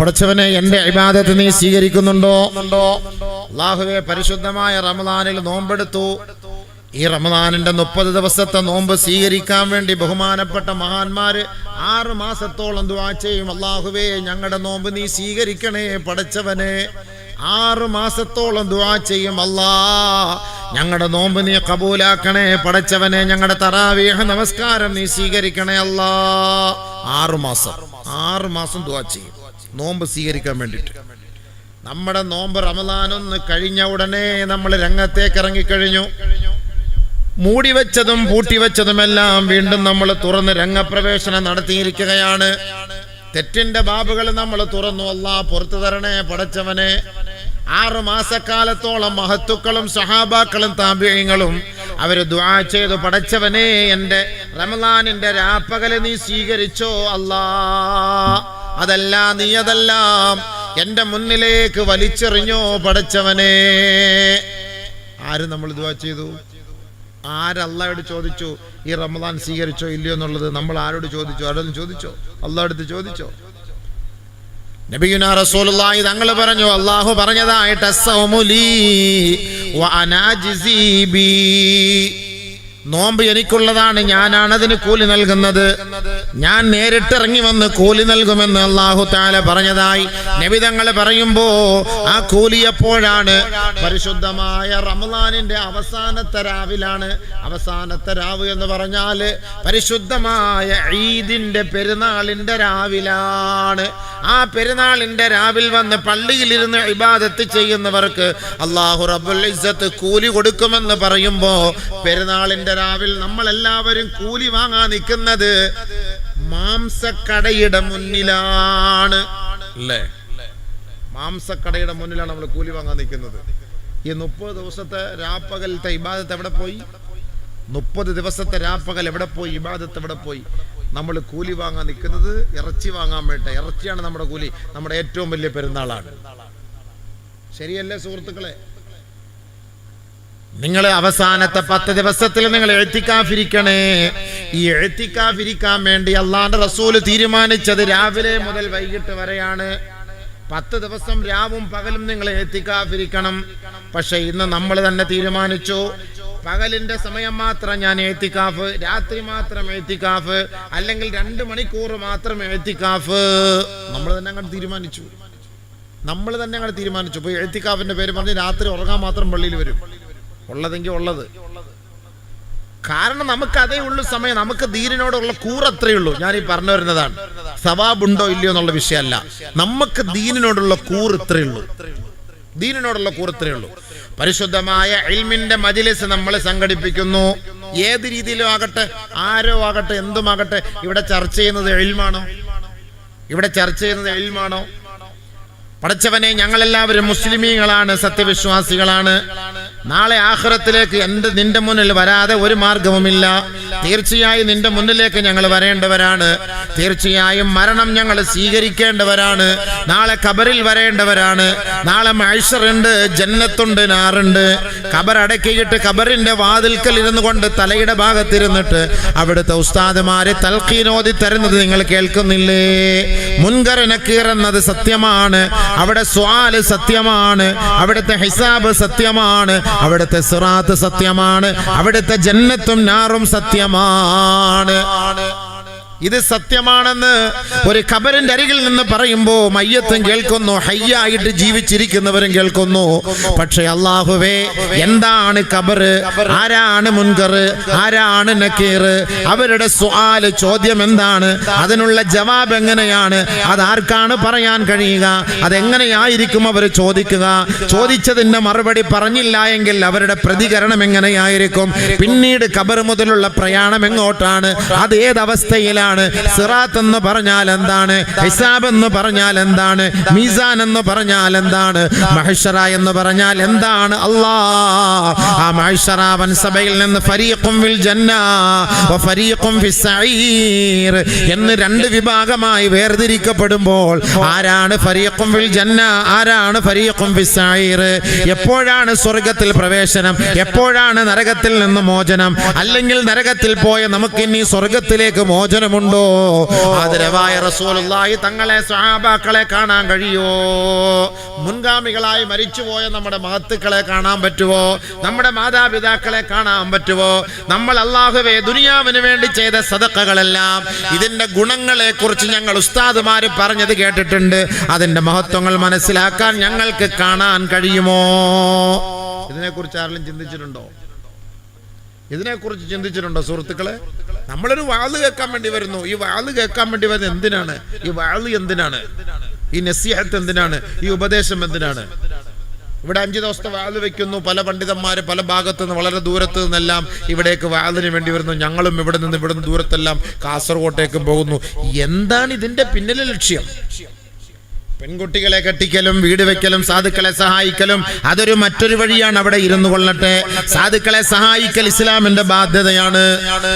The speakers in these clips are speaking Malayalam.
പടച്ചവനെ എന്റെ ഇബാദത്ത് നീ സ്വീകരിക്കുന്നുണ്ടോ? അള്ളാഹുവെ പരിശുദ്ധമായ റമദാനിൽ നോമ്പെടുത്തു. ഈ റമദാനിന്റെ മുപ്പത് ദിവസത്തെ നോമ്പ് സ്വീകരിക്കാൻ വേണ്ടി ബഹുമാനപ്പെട്ട മഹാന്മാര് ആറ് മാസത്തോളം ദുആ ചെയ്യും. അള്ളാഹുവേ ഞങ്ങളുടെ നോമ്പ് നീ സ്വീകരിക്കണേ പഠിച്ചവനെ ആറ് മാസത്തോളം ദുവാ ചെയ്യും. അല്ലാ ഞങ്ങളുടെ നോമ്പ് നീ കബൂലാക്കണേ പടച്ചവനെ. ഞങ്ങളുടെ തറാവീഹ നമസ്കാരം നീ സ്വീകരിക്കണേ അല്ലാ. ആറ് മാസം ആറ് മാസം ദുവാ ചെയ്യും. നോമ്പ് സ്വീകരിക്കാൻ വേണ്ടിയിട്ട്. നമ്മുടെ നോമ്പ് റമദാനൊന്ന് കഴിഞ്ഞ ഉടനെ നമ്മൾ രംഗത്തേക്ക് ഇറങ്ങിക്കഴിഞ്ഞു. മൂടി വെച്ചതും പൂട്ടി പൂട്ടിവെച്ചതുമെല്ലാം വീണ്ടും നമ്മൾ തുറന്ന് രംഗപ്രവേശനം നടത്തിയിരിക്കുകയാണ്. തെറ്റിന്റെ ബാബുകൾ നമ്മൾ തുറന്നു. അല്ല പുറത്തു തരണേ പടച്ചവനെ. ആറു മാസക്കാലത്തോളം മഹത്തുക്കളും സഹാബാക്കളും താമ്പ്യങ്ങളും അവർ ദ്വാ ചെയ്ത്. പടച്ചവനെ എന്റെ റമദാനിന്റെ രാപ്പകൽ നീ സ്വീകരിച്ചോ അല്ലാ? അതല്ല നീ അതെല്ലാം എന്റെ മുന്നിലേക്ക് വലിച്ചെറിഞ്ഞോ പടച്ചവനെ. ആര് നമ്മൾ ദുആ ചെയ്തു? ആരല്ലായോട് ചോദിച്ചു ഈ റമദാൻ സ്വീകരിച്ചോ ഇല്ലയോ എന്നുള്ളത്? നമ്മൾ ആരോട് ചോദിച്ചു? ആരോടും ചോദിച്ചോ? അള്ളാഹടുത്ത് ചോദിച്ചോ? നബിയുന റസൂലുള്ളാഹി തങ്ങൾ പറഞ്ഞു അള്ളാഹു പറഞ്ഞതായിട്ട് നോമ്പ് എനിക്കുള്ളതാണ് ഞാനാണ് അതിന് കൂലി നൽകുന്നത്. ഞാൻ നേരിട്ടിറങ്ങി വന്ന് കൂലി നൽകുമെന്ന് അള്ളാഹു താല പറഞ്ഞതായി നബിതങ്ങൾ പറയുമ്പോ ആ കൂലി എപ്പോഴാണ്? പരിശുദ്ധമായ റമദാനിന്റെ അവസാനത്തെ രാവിലാണ്. അവസാനത്തെ രാവ് എന്ന് പറഞ്ഞാൽ പരിശുദ്ധമായ ഈദിന്റെ പെരുന്നാളിന്റെ രാവിലാണ്. ആ പെരുന്നാളിന്റെ രാവിൽ വന്ന് പള്ളിയിലിരുന്ന് ഇബാദത്ത് ചെയ്യുന്നവർക്ക് അള്ളാഹു റബ്ബുൽ ഇസ്സത്ത് കൂലി കൊടുക്കുമെന്ന് പറയുമ്പോൾ പെരുന്നാളിന്റെ രാവിൽ നമ്മളെല്ലാവരും കൂലി വാങ്ങാൻ നിൽക്കുന്നത് മാംസക്കടയുടെ മുന്നിലാണ്. അല്ലേ? മാംസക്കടയുടെ മുന്നിലാണ് നമ്മൾ കൂലി വാങ്ങാൻ നിൽക്കുന്നത്. ഈ മുപ്പത് ദിവസത്തെ രാപ്പകലത്തെ ഇബാദത്ത് എവിടെ പോയി? മുപ്പത് ദിവസത്തെ രാപ്പകൽ എവിടെ പോയി? ഇബാദത്ത് എവിടെ പോയി? നമ്മൾ കൂലി വാങ്ങാൻ നിൽക്കുന്നത് ഇറച്ചി വാങ്ങാൻ വേണ്ട. ഇറച്ചിയാണ് നമ്മുടെ കൂലി. നമ്മുടെ ഏറ്റവും വലിയ പെരുന്നാളാണ്. ശരിയല്ലേ സുഹൃത്തുക്കളെ? നിങ്ങൾ അവസാനത്തെ പത്ത് ദിവസത്തിൽ നിങ്ങൾ എഴുത്തിക്കാഫിരിക്കണേ. ഈ എഴുത്തിക്കാഫിരിക്കാൻ വേണ്ടി അള്ളാന്റെ റസൂൽ തീരുമാനിച്ചത് രാവിലെ മുതൽ വൈകിട്ട് വരെയാണ്. പത്ത് ദിവസം രാവും പകലും നിങ്ങൾ എത്തിക്കാഫിരിക്കണം പക്ഷെ ഇന്ന് നമ്മൾ തന്നെ തീരുമാനിച്ചു. പകലിന്റെ സമയം മാത്രം ഞാൻ എഴുത്തിക്കാഫ് രാത്രി മാത്രം എഴുത്തിക്കാഫ് അല്ലെങ്കിൽ രണ്ട് മണിക്കൂർ മാത്രം എഴുത്തിക്കാഫ്. നമ്മൾ തന്നെ അങ്ങോട്ട് തീരുമാനിച്ചു. നമ്മൾ തന്നെ അങ്ങോട്ട് തീരുമാനിച്ചു. ഇപ്പൊ എഴുത്തിക്കാഫിന്റെ പേര് പറഞ്ഞ് രാത്രി ഉറങ്ങാൻ മാത്രം പള്ളിയിൽ വരും. ഉള്ളതെങ്കിൽ ഉള്ളത്. കാരണം നമുക്ക് അതേ ഉള്ളൂ സമയം. നമുക്ക് ദീനിനോടുള്ള കൂർ അത്രയേ ഉള്ളൂ. ഞാൻ ഈ പറഞ്ഞു വരുന്നതാണ്. സവാബുണ്ടോ ഇല്ലയോ എന്നുള്ള വിഷയമല്ല. നമുക്ക് ദീനിനോടുള്ള കൂർ ഇത്രയേ ഉള്ളൂ. ദീനിനോടുള്ള കൂറത്രേ ഉള്ളൂ. പരിശുദ്ധമായ ഇൽമിന്റെ മജിലിസ് നമ്മൾ സംഘടിപ്പിക്കുന്നു. ഏത് രീതിയിലും ആകട്ടെ ആരോ ആകട്ടെ എന്തുമാകട്ടെ ഇവിടെ ചർച്ച ചെയ്യുന്നത് എൽമാണോ ഇവിടെ ചർച്ച ചെയ്യുന്നത് എൽമാണോ പടച്ചവനെ ഞങ്ങളെല്ലാവരും മുസ്ലിമീങ്ങളാണ് സത്യവിശ്വാസികളാണ്. നാളെ ആഹ്റത്തിലേക്ക് എന്ത് നിന്റെ മുന്നിൽ വരാതെ ഒരു മാർഗവുമില്ല. തീർച്ചയായും നിന്റെ മുന്നിലേക്ക് ഞങ്ങൾ വരേണ്ടവരാണ്. തീർച്ചയായും മരണം ഞങ്ങൾ സ്വീകരിക്കേണ്ടവരാണ്. നാളെ കബറിൽ വരേണ്ടവരാണ്. നാളെ മൈഷറുണ്ട് ജന്നത്തുണ്ട് നാറുണ്ട്. കബർ അടക്കിയിട്ട് കബറിന്റെ വാതിൽക്കൽ ഇരുന്നു കൊണ്ട് തലയുടെ ഭാഗത്തിരുന്നിട്ട് അവിടുത്തെ ഉസ്താദുമാരെ തൽക്കീനോതി തരുന്നത് നിങ്ങൾ കേൾക്കുന്നില്ലേ? മുൻകരനക്കീറുന്നത് സത്യമാണ്. അവിടെ സ്വാൽ സത്യമാണ്. അവിടുത്തെ ഹിസാബ് സത്യമാണ്. അവിടുത്തെ സിറാത്ത് സത്യമാണ്. അവിടുത്തെ ജന്നത്തും നാറും സത്യമാണ് ഇത് സത്യമാണെന്ന് ഒരു ഖബറിന്റെ അരികിൽ നിന്ന് പറയുമ്പോ മയ്യത്തും കേൾക്കുന്നു ഹയ്യായിട്ട് ജീവിച്ചിരിക്കുന്നവരും കേൾക്കുന്നു. പക്ഷെ അള്ളാഹുവേ എന്താണ് ഖബറ് ആരാണ് മുൻകർ? ആരാണ് നക്കീർ? അവരുടെ സ്വാൽ ചോദ്യം എന്താണ്? അതിനുള്ള ജവാബ് എങ്ങനെയാണ്? അതാർക്കാണ് പറയാൻ കഴിയുക? അതെങ്ങനെയായിരിക്കും അവർ ചോദിക്കുക? ചോദിച്ചതിന്റെ മറുപടി പറഞ്ഞില്ല എങ്കിൽ അവരുടെ പ്രതികരണം എങ്ങനെയായിരിക്കും? പിന്നീട് ഖബർ മുതലുള്ള പ്രയാണം എങ്ങോട്ടാണ്? അത് ഏതവസ്ഥയിലാണ് സിറാത്ത് എന്ന് പറഞ്ഞാൽ എന്താണ്? ഹിസാബ് എന്ന് പറഞ്ഞാൽ എന്താണ്? മീസാൻ എന്ന് പറഞ്ഞാൽ എന്താണ്? മഹേശ്വര എന്ന് പറഞ്ഞാൽ എന്താണ്? അല്ലാ. ആ മഹഷറ വൻസഭയിൽ നിന്ന് ഫരീഖും വിൽ വ ഫരീഖും ഫിസ് സഈർ എന്ന് രണ്ട് വിഭാഗമായി വേർതിരിക്കപ്പെടുമ്പോൾ ആരാണ് ഫരീഖും വിൽ ജന്ന ആരാണ് ഫരീഖും ഫിസ് സഈർ? എപ്പോഴാണ് സ്വർഗത്തിൽ പ്രവേശനം? എപ്പോഴാണ് നരകത്തിൽ നിന്ന് മോചനം? അല്ലെങ്കിൽ നരകത്തിൽ പോയ നമുക്കിനി സ്വർഗത്തിലേക്ക് മോചനം ബോധ്യമുണ്ടോ ആദരവായ റസൂലുള്ളാഹി തങ്ങളെ സ്വഹാബാക്കളെ കാണാൻ കഴിയോ മുൻഗാമികളായി മരിച്ചുപോയ നമ്മുടെ മഹത്തുക്കളെ കാണാൻ പറ്റുമോ? നമ്മുടെ മാതാപിതാക്കളെ കാണാൻ പറ്റുമോ? നമ്മൾ അള്ളാഹുവെ ദുനിയാവിന് വേണ്ടി ചെയ്ത സദക്കകളെല്ലാം ഇതിന്റെ ഗുണങ്ങളെ കുറിച്ച് ഞങ്ങൾ ഉസ്താദുമാര് പറഞ്ഞത് കേട്ടിട്ടുണ്ട്. അതിന്റെ മഹത്വങ്ങൾ മനസ്സിലാക്കാൻ ഞങ്ങൾക്ക് കാണാൻ കഴിയുമോ? ഇതിനെക്കുറിച്ച് ആരെങ്കിലും ചിന്തിച്ചിട്ടുണ്ടോ? ഇതിനെക്കുറിച്ച് ചിന്തിച്ചിട്ടുണ്ടോ സുഹൃത്തുക്കളെ? നമ്മളൊരു വാൾ കേൾക്കാൻ വേണ്ടി വരുന്നു. ഈ വാൾ കേൾക്കാൻ വേണ്ടി വരുന്നത് എന്തിനാണ്? ഈ വാൾ എന്തിനാണ്? ഈ നസിഹത്ത് എന്തിനാണ്? ഈ ഉപദേശം എന്തിനാണ്? ഇവിടെ അഞ്ചു ദിവസത്തെ വാൾ വെക്കുന്നു. പല പണ്ഡിതന്മാര് പല ഭാഗത്തു നിന്ന് വളരെ ദൂരത്ത് നിന്നെല്ലാം ഇവിടേക്ക് വാളിന് വേണ്ടി വരുന്നു. ഞങ്ങളും ഇവിടെ നിന്ന് ഇവിടെ നിന്ന് ദൂരത്തെല്ലാം കാസർഗോട്ടേക്ക് പോകുന്നു. എന്താണ് ഇതിന്റെ പിന്നിലെ ലക്ഷ്യം? പെൺകുട്ടികളെ കെട്ടിക്കലും വീട് വെക്കലും സാധുക്കളെ സഹായിക്കലും അതൊരു മറ്റൊരു വഴിയാണ് അവിടെ ഇരുന്നു കൊള്ളട്ടെ. സാധുക്കളെ സഹായിക്കൽ ഇസ്ലാമിന്റെ ബാധ്യതയാണ്.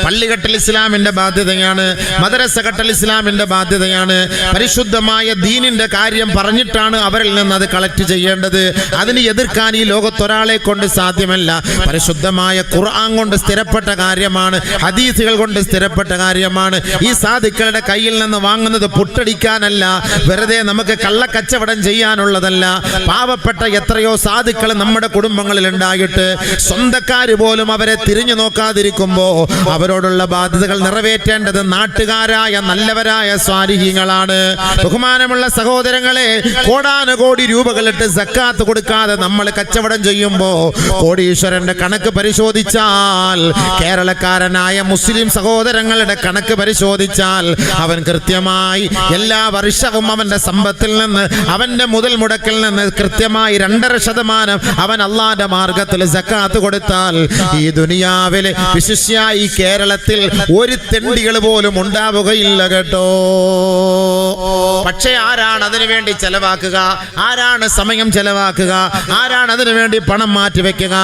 പള്ളികെട്ടൽ ഇസ്ലാമിന്റെ ബാധ്യതയാണ്. മദ്രസ കെട്ടൽ ഇസ്ലാമിന്റെ ബാധ്യതയാണ്. പരിശുദ്ധമായ ദീനിന്റെ കാര്യം പറഞ്ഞിട്ടാണ് അവരിൽ നിന്ന് അത് കളക്ട് ചെയ്യേണ്ടത്. അതിന് എതിർക്കാൻ ഈ ലോകത്തൊരാളെ കൊണ്ട് സാധ്യമല്ല. പരിശുദ്ധമായ ഖുർആൻ കൊണ്ട് സ്ഥിരപ്പെട്ട കാര്യമാണ്. ഹദീസുകൾ കൊണ്ട് സ്ഥിരപ്പെട്ട കാര്യമാണ്. ഈ സാധുക്കളുടെ കയ്യിൽ നിന്ന് വാങ്ങുന്നത് പുട്ടടിക്കാനല്ല. വെറുതെ നമുക്ക് കള്ളക്കച്ചവടം ചെയ്യാനുള്ളതല്ല. പാവപ്പെട്ട എത്രയോ സാധുക്കൾ നമ്മുടെ കുടുംബങ്ങളിൽ ഉണ്ടായിട്ട് സ്വന്തക്കാർ പോലും അവരെ തിരിഞ്ഞു നോക്കാതിരിക്കുമ്പോൾ അവരോടുള്ള ബാധ്യതകൾ നിറവേറ്റേണ്ടത് നാട്ടുകാരായ നല്ലവരായ സ്വാരിഹ്യങ്ങളാണ് ബഹുമാനമുള്ള സഹോദരങ്ങളെ കോടാനുകോടി രൂപകളിട്ട് സക്കാത്ത് കൊടുക്കാതെ നമ്മൾ കച്ചവടം ചെയ്യുമ്പോ കോടീശ്വരന്റെ കണക്ക് പരിശോധിച്ചാൽ കേരളക്കാരനായ മുസ്ലിം സഹോദരങ്ങളുടെ കണക്ക് പരിശോധിച്ചാൽ അവൻ കൃത്യമായി എല്ലാ വർഷവും അവന്റെ സമ്പത്തിൽ നിന്ന് അവന്റെ മുതൽ മുടക്കിൽ നിന്ന് കൃത്യമായി രണ്ടര ശതമാനം അവൻ അള്ളാന്റെ മാർഗത്തിൽ സക്കാത്ത് കൊടുത്താൽ ഈ ദുനിയാവിൽ വിശിഷ്യ ഈ കേരളത്തിൽ ഒരു തെണ്ടികൾ പോലും ഉണ്ടാവുകയില്ല കേട്ടോ. പക്ഷേ ആരാണ് അതിനു വേണ്ടി ചെലവാക്കുക? ആരാണ് സമയം ചെലവാക്കുക? ആരാണ് അതിനു വേണ്ടി പണം മാറ്റി വെക്കുക?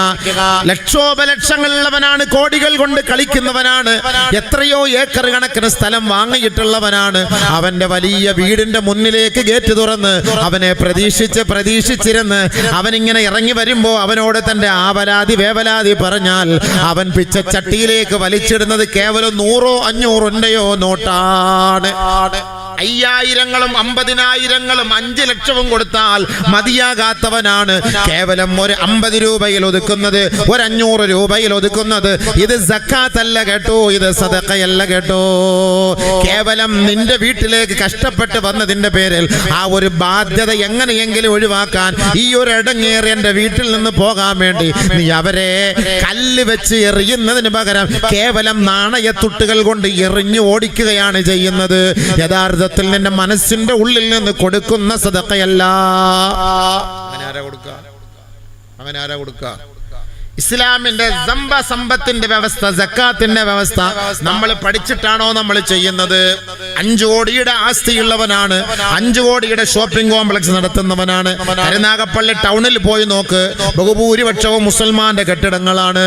ലക്ഷോപലക്ഷങ്ങളുള്ളവനാണ് കോടികൾ കൊണ്ട് കളിക്കുന്നവനാണ് എത്രയോ ഏക്കർ കണക്കിന് സ്ഥലം വാങ്ങിയിട്ടുള്ളവനാണ്. അവന്റെ വലിയ വീടിന്റെ മുന്നിലേക്ക് ഗേറ്റ് തുറന്ന് അവനെ പ്രതീക്ഷിച്ച് പ്രതീക്ഷിച്ചിരുന്ന് അവനിങ്ങനെ ഇറങ്ങി വരുമ്പോ അവനോട് തന്റെ ആവലാതി വേവലാതി പറഞ്ഞാൽ അവൻ പിച്ച ചട്ടിയിലേക്ക് വലിച്ചിടുന്നത് കേവലം നൂറോ അഞ്ഞൂറുണ്ടയോ നോട്ടാണ്. അയ്യായിരങ്ങളും അമ്പതിനായിരങ്ങളും അഞ്ച് ലക്ഷവും കൊടുത്താൽ മതിയാകാത്തവനാണ്. കേവലം ഒരു അമ്പത് രൂപയിൽ ഒതുക്കുന്നത് ഒരു അഞ്ഞൂറ് രൂപയിൽ ഒതുക്കുന്നത്. ഇത് സക്കാത്തല്ല കേട്ടോ ഇത് സദക്കയല്ല കേട്ടോ. കേവലം നിന്റെ വീട്ടിലേക്ക് കഷ്ടപ്പെട്ട് വന്നതിന്റെ പേരിൽ ആ ഒരു ബാധ്യത എങ്ങനെയെങ്കിലും ഒഴിവാക്കാൻ ഈ ഒരു ഇടങ്ങേറി എന്റെ വീട്ടിൽ നിന്ന് പോകാൻ വേണ്ടി നീ അവരെ കല്ല് വെച്ച് എറിയുന്നതിന് പകരം കേവലം നാണയത്തുട്ടുകൾ കൊണ്ട് എറിഞ്ഞു ഓടിക്കുകയാണ് ചെയ്യുന്നത്. യഥാർത്ഥത്തിൽ നിന്റെ മനസ്സിന്റെ ഉള്ളിൽ നിന്ന് കൊടുക്കുന്ന സദക്കയല്ല അങ്ങനെ ആരാ കൊടുക്കുക അങ്ങനെ ആരാ കൊടുക്കുക ഇസ്ലാമിന്റെ സമ്പ സമ്പത്തിന്റെ വ്യവസ്ഥ ജക്കാത്തിന്റെ വ്യവസ്ഥ നമ്മൾ പഠിച്ചിട്ടാണോ നമ്മൾ ചെയ്യുന്നത്? അഞ്ചു കോടിയുടെ ആസ്തിയുള്ളവനാണ് അഞ്ചു കോടിയുടെ ഷോപ്പിംഗ് കോംപ്ലക്സ് നടത്തുന്നവനാണ്. കരുനാഗപ്പള്ളി ടൗണിൽ പോയി നോക്ക് ബഹുഭൂരിപക്ഷവും മുസൽമാന്റെ കെട്ടിടങ്ങളാണ്.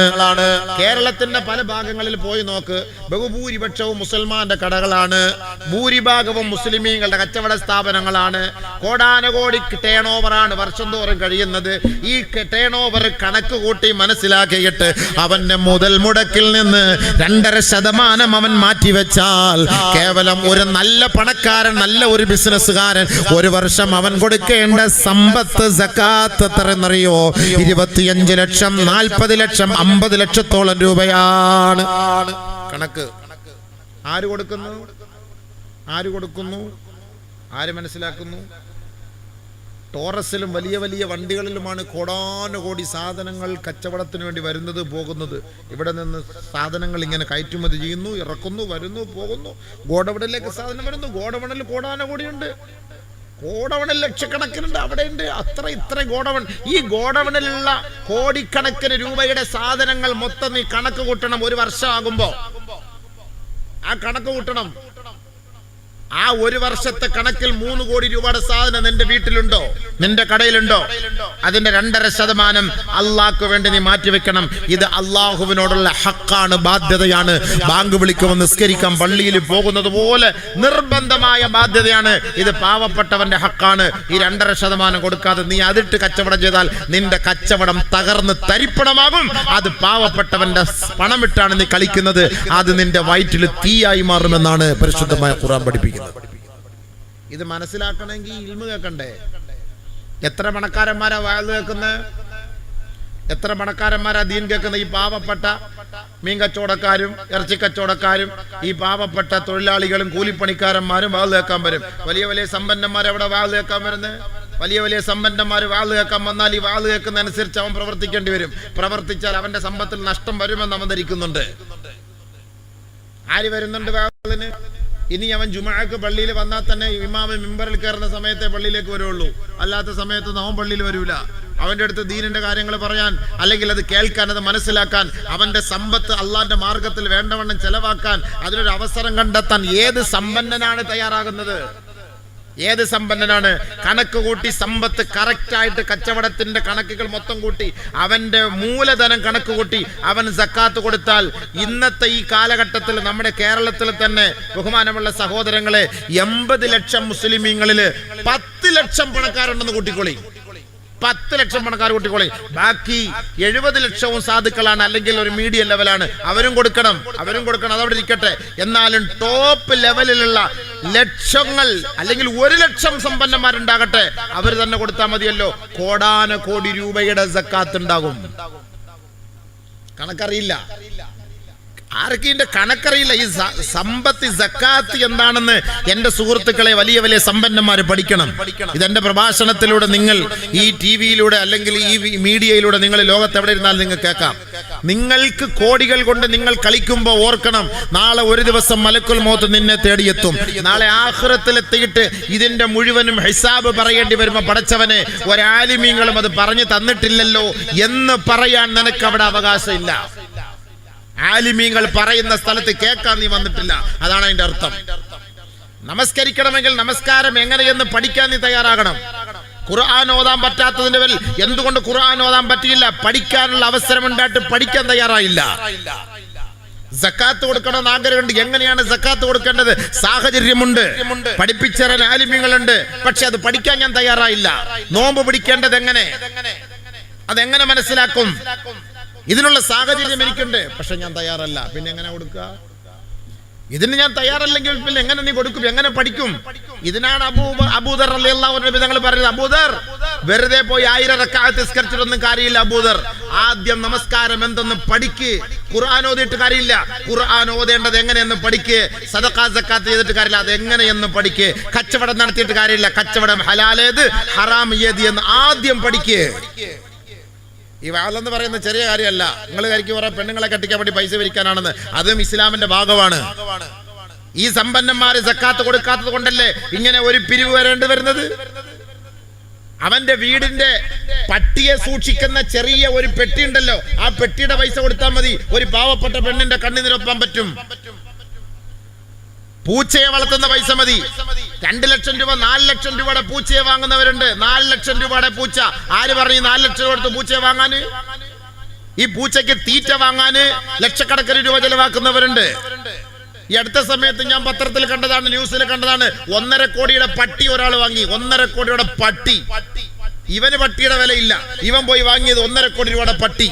കേരളത്തിന്റെ പല ഭാഗങ്ങളിൽ പോയി നോക്ക് ബഹുഭൂരിപക്ഷവും മുസൽമാന്റെ കടകളാണ്. ഭൂരിഭാഗവും മുസ്ലിമീങ്ങളുടെ കച്ചവട സ്ഥാപനങ്ങളാണ്. കോടാനുകോടി ടേൺ ഓവറാണ് വർഷം തോറും കഴിയുന്നത്. ഈ ടേൺ ഓവർ കണക്ക് കൂട്ടി മനസ്സിലാക്കിയിട്ട് അവന്റെ മുതൽ മുടക്കിൽ നിന്ന് രണ്ടര ശതമാനം അവൻ മാറ്റിവെച്ചാൽ കേവലം ഒരു നല്ല പണക്കാരൻ നല്ല ഒരു ബിസിനസ്സുകാരൻ ഒരു വർഷം അവൻ കൊടുക്കേണ്ട സമ്പത്ത് സക്കാത്ത് എത്രയെന്നറിയോ? ഇരുപത്തിയഞ്ച് ലക്ഷം നാൽപ്പത് ലക്ഷം അമ്പത് ലക്ഷത്തോളം രൂപയാണ്. കണക്ക്. ആര് കൊടുക്കുന്നു? ആര് കൊടുക്കുന്നു? ആര് മനസ്സിലാക്കുന്നു? ടോറസിലും വലിയ വലിയ വണ്ടികളിലുമാണ് കോടാനുകോടി സാധനങ്ങൾ കച്ചവടത്തിന് വേണ്ടി വരുന്നത് പോകുന്നത്. ഇവിടെ നിന്ന് സാധനങ്ങൾ ഇങ്ങനെ കയറ്റുമതി ചെയ്യുന്നു ഇറക്കുന്നു വരുന്നു പോകുന്നു. ഗോഡവണിലേക്ക് സാധനം വരുന്നു ഗോഡവണിൽ കോടാനുകോടിയുണ്ട്. ഗോഡവണിൽ ലക്ഷക്കണക്കിനുണ്ട് അവിടെയുണ്ട്. അത്ര ഇത്ര ഗോഡവൺ. ഈ ഗോഡവണിലുള്ള കോടിക്കണക്കിന് രൂപയുടെ സാധനങ്ങൾ മൊത്തം നീ കണക്ക് കൂട്ടണം ഒരു വർഷമാകുമ്പോ. ആ കണക്ക് കൂട്ടണം. ആ ഒരു വർഷത്തെ കണക്കിൽ മൂന്ന് കോടി രൂപയുടെ സാധനം നിന്റെ വീട്ടിലുണ്ടോ? നിന്റെ കടയിലുണ്ടോ? അതിന്റെ രണ്ടര ശതമാനം അള്ളാഹ്ക്ക് വേണ്ടി നീ മാറ്റിവെക്കണം. ഇത് അള്ളാഹുവിനോടുള്ള ഹക്കാണ് ബാധ്യതയാണ്. ബാങ്ക് വിളിക്കുമ്പോൾ നിസ്കരിക്കാൻ പള്ളിയിൽ പോകുന്നത് പോലെ നിർബന്ധമായ ബാധ്യതയാണ്. ഇത് പാവപ്പെട്ടവന്റെ ഹക്കാണ്. ഈ രണ്ടര ശതമാനം കൊടുക്കാതെ നീ അതിട്ട് കച്ചവടം ചെയ്താൽ നിന്റെ കച്ചവടം തകർന്ന് തരിപ്പണമാകും. അത് പാവപ്പെട്ടവന്റെ പണമിട്ടാണ് നീ കളിക്കുന്നത്. അത് നിന്റെ വയറ്റിൽ തീയായി മാറുമെന്നാണ് പരിശുദ്ധമായ ഖുറാൻ പഠിപ്പിക്കുന്നത്. ഇത് മനസ്സിലാക്കണമെങ്കിൽ ഇൽമ കേൾക്കണ്ടേ? എത്ര പണക്കാരന്മാരാ വാഴ്ന്നു കേൾക്കുന്നത് എത്ര പണക്കാരന്മാരാ ദീൻ കേൾക്കുന്ന? ഈ പാവപ്പെട്ട മീൻ കച്ചവടക്കാരും ഇറച്ചി കച്ചവടക്കാരും ഈ പാവപ്പെട്ട തൊഴിലാളികളും കൂലിപ്പണിക്കാരന്മാരും വാഴ്ന്നു കേൾക്കാൻ വരും. വലിയ വലിയ സമ്പന്നന്മാർ എവിടെ വാൾ കേൾക്കാൻ വരുന്നത് വലിയ വലിയ സമ്പന്നന്മാർ വാൾ കേൾക്കാൻ വന്നാൽ ഈ വാൾ കേൾക്കുന്നതനുസരിച്ച് അവൻ പ്രവർത്തിക്കേണ്ടി വരും. പ്രവർത്തിച്ചാൽ അവന്റെ സമ്പത്തിൽ നഷ്ടം വരുമെന്ന് അവൻ ധരിക്കുന്നുണ്ട്. ആര് വരുന്നുണ്ട് ഇനി അവൻ ജുമാക്ക് പള്ളിയിൽ വന്നാൽ തന്നെ ഇമാമ മെമ്പറിൽ കയറുന്ന സമയത്തെ പള്ളിയിലേക്ക് വരുള്ളൂ. അല്ലാത്ത സമയത്ത് അവൻ പള്ളിയിൽ വരൂല. അവന്റെ അടുത്ത് ദീനിന്റെ കാര്യങ്ങൾ പറയാൻ അല്ലെങ്കിൽ അത് കേൾക്കാൻ അത് മനസ്സിലാക്കാൻ അവന്റെ സമ്പത്ത് അള്ളാന്റെ മാർഗത്തിൽ വേണ്ടവണ്ണം ചെലവാക്കാൻ അതിനൊരു അവസരം കണ്ടെത്താൻ ഏത് സമ്പന്നനാണ് തയ്യാറാകുന്നത്? ഏത് സമ്പന്നനാണ്? കണക്ക് കൂട്ടി സമ്പത്ത് കറക്റ്റായിട്ട് കച്ചവടത്തിന്റെ കണക്കുകൾ മൊത്തം കൂട്ടി അവന്റെ മൂലധനം കണക്ക് കൂട്ടി അവൻ സക്കാത്ത് കൊടുത്താൽ ഇന്നത്തെ ഈ കാലഘട്ടത്തിൽ നമ്മുടെ കേരളത്തിൽ തന്നെ ബഹുമാനമുള്ള സഹോദരങ്ങളെ എൺപത് ലക്ഷം മുസ്ലിമീങ്ങളിൽ പത്ത് ലക്ഷം പണക്കാരുണ്ടെന്ന് കൂട്ടിക്കൊള്ളി പത്ത് ലക്ഷം പണക്കാർ കുട്ടികളെ ബാക്കി എഴുപത് ലക്ഷവും സാധുക്കളാണ്. അല്ലെങ്കിൽ ഒരു മീഡിയം ലെവലാണ് അവരും കൊടുക്കണം. അവരും കൊടുക്കണം. അതവിടെ ഇരിക്കട്ടെ. എന്നാലും ടോപ്പ് ലെവലിലുള്ള ലക്ഷങ്ങൾ അല്ലെങ്കിൽ ഒരു ലക്ഷം സമ്പന്നന്മാരുണ്ടാകട്ടെ. അവർ തന്നെ കൊടുത്താൽ മതിയല്ലോ. കോടാന കോടി രൂപയുടെ സക്കാത്ത് ഉണ്ടാകും. കണക്കറിയില്ല. ആർക്കും ഇതിന്റെ കണക്കറിയില്ല? ഈ സമ്പത്ത് സക്കാത്ത് എന്താണെന്ന് എന്റെ സുഹൃത്തുക്കളെ വലിയ വലിയ സമ്പന്നന്മാർ പഠിക്കണം. ഇതെന്റെ പ്രഭാഷണത്തിലൂടെ നിങ്ങൾ ഈ ടി വിയിലൂടെ അല്ലെങ്കിൽ ഈ മീഡിയയിലൂടെ നിങ്ങൾ ലോകത്ത് എവിടെ ഇരുന്നാൽ നിങ്ങൾ കേൾക്കാം. നിങ്ങൾക്ക് കോടികൾ കൊണ്ട് നിങ്ങൾ കളിക്കുമ്പോൾ ഓർക്കണം നാളെ ഒരു ദിവസം മലക്കുൽ മോത്ത് നിന്നെ തേടിയെത്തും. നാളെ ആഹ്റത്തിലെത്തിയിട്ട് ഇതിന്റെ മുഴുവനും ഹിസാബ് പറയേണ്ടി വരുമ്പോൾ പഠിച്ചവനെ ഒരാലിമീങ്ങളും അത് പറഞ്ഞു തന്നിട്ടില്ലല്ലോ എന്ന് പറയാൻ നിനക്ക് അവിടെ അവകാശമില്ല. ആലിമീങ്ങൾ പറയുന്ന സ്ഥലത്ത് കേൾക്കാൻ നീ വന്നിട്ടില്ല. അതാണ് അതിന്റെ അർത്ഥം. നമസ്കരിക്കണമെങ്കിൽ നമസ്കാരം എങ്ങനെയെന്ന് പഠിക്കാൻ നീ തയ്യാറാകണം. ഖുർആൻ ഓതാൻ പറ്റാത്തതിന്റെ പേരിൽ എന്തുകൊണ്ട് ഖുർആൻ ഓതാൻ പറ്റിയില്ല? പഠിക്കാനുള്ള അവസരം ഉണ്ടായിട്ട് പഠിക്കാൻ തയ്യാറായില്ല. സക്കാത്ത് കൊടുക്കണമെന്ന് ആഗ്രഹമുണ്ട്. എങ്ങനെയാണ് സക്കാത്ത് കൊടുക്കേണ്ടത്? സാഹചര്യമുണ്ട്. പഠിപ്പിച്ചറിയാൻ ആലിമ്യങ്ങളുണ്ട് പക്ഷെ അത് പഠിക്കാൻ ഞാൻ തയ്യാറായില്ല. നോമ്പ് പിടിക്കേണ്ടത് എങ്ങനെ? അതെങ്ങനെ മനസ്സിലാക്കും? ഇതിനുള്ള സാഹചര്യം എനിക്കുണ്ട്. പക്ഷെ ഞാൻ തയ്യാറല്ല. പിന്നെ എങ്ങനെ കൊടുക്കുക? ഇതിന് ഞാൻ തയ്യാറല്ലെങ്കിൽ പിന്നെ എങ്ങനെ നീ കൊടുക്കും? എങ്ങനെ പഠിക്കും? ഇതിനാണ് അബൂ അബൂദർ അല്ലാഹുവിന്റെ വിധങ്ങൾ പറയുന്നത്. അബൂദർ വെറുതെ പോയി ആയിരം റക്കാത്ത് നിസ്കരിച്ചിട്ടൊന്നും കാര്യമില്ല അബൂദർ ആദ്യം നമസ്കാരം എന്തെന്ന് പഠിക്ക്. ഖുർആൻ ഓതിയിട്ട് കാര്യമില്ല. ഖുർആൻ ഓതേണ്ടത് എങ്ങനെയെന്ന് പഠിക്ക്. സദക്കാ സക്കാത്ത് ചെയ്തിട്ട് കാര്യമില്ല. അത് എങ്ങനെയെന്ന് പഠിക്ക്. കച്ചവടം നടത്തിയിട്ട് കാര്യമില്ല. കച്ചവടം ഹലാലേത്? ഹറാം ഏത് എന്ന് ആദ്യം പഠിക്ക്. ഈ വാലെന്ന് പറയുന്ന ചെറിയ കാര്യമല്ല. നിങ്ങൾ കരിക്ക് കുറെ പെണ്ണുങ്ങളെ കെട്ടിക്കാൻ വേണ്ടി പൈസ പിരിക്കാനാണെന്ന് അതും ഇസ്ലാമിന്റെ ഭാഗമാണ്. ഈ സമ്പന്നന്മാര് സക്കാത്ത് കൊടുക്കാത്തത് കൊണ്ടല്ലേ ഇങ്ങനെ ഒരു പിരിവ് വരേണ്ടി വരുന്നത്? അവന്റെ വീടിന്റെ പട്ടിയെ സൂക്ഷിക്കുന്ന ചെറിയ ഒരു പെട്ടി ഉണ്ടല്ലോ. ആ പെട്ടിയുടെ പൈസ കൊടുത്താൽ മതി. ഒരു പാവപ്പെട്ട പെണ്ണിന്റെ കണ്ണിനിരൊപ്പാൻ പറ്റും. പൂച്ചയെ വളർത്തുന്ന പൈസ മതി. രണ്ട് ലക്ഷം രൂപ നാല് ലക്ഷം രൂപയുടെ പൂച്ചയെ വാങ്ങുന്നവരുണ്ട്. നാല് ലക്ഷം രൂപയുടെ പൂച്ച. ആര് പറഞ്ഞു നാല് ലക്ഷം രൂപ കൊടുത്ത് പൂച്ചയെ വാങ്ങാന്? ഈ പൂച്ചയ്ക്ക് തീറ്റ വാങ്ങാന് ലക്ഷക്കണക്കിന് രൂപ ചെലവാക്കുന്നവരുണ്ട്. ഈ അടുത്ത സമയത്ത് ഞാൻ പത്രത്തിൽ കണ്ടതാണ് ന്യൂസിൽ കണ്ടതാണ്. ഒന്നര കോടിയുടെ പട്ടി ഒരാൾ വാങ്ങി. ഒന്നര കോടിയുടെ പട്ടി. ഇവന് പട്ടിയുടെ വിലയില്ല. ഇവൻ പോയി വാങ്ങിയത് ഒന്നര കോടി രൂപയുടെ പട്ടി.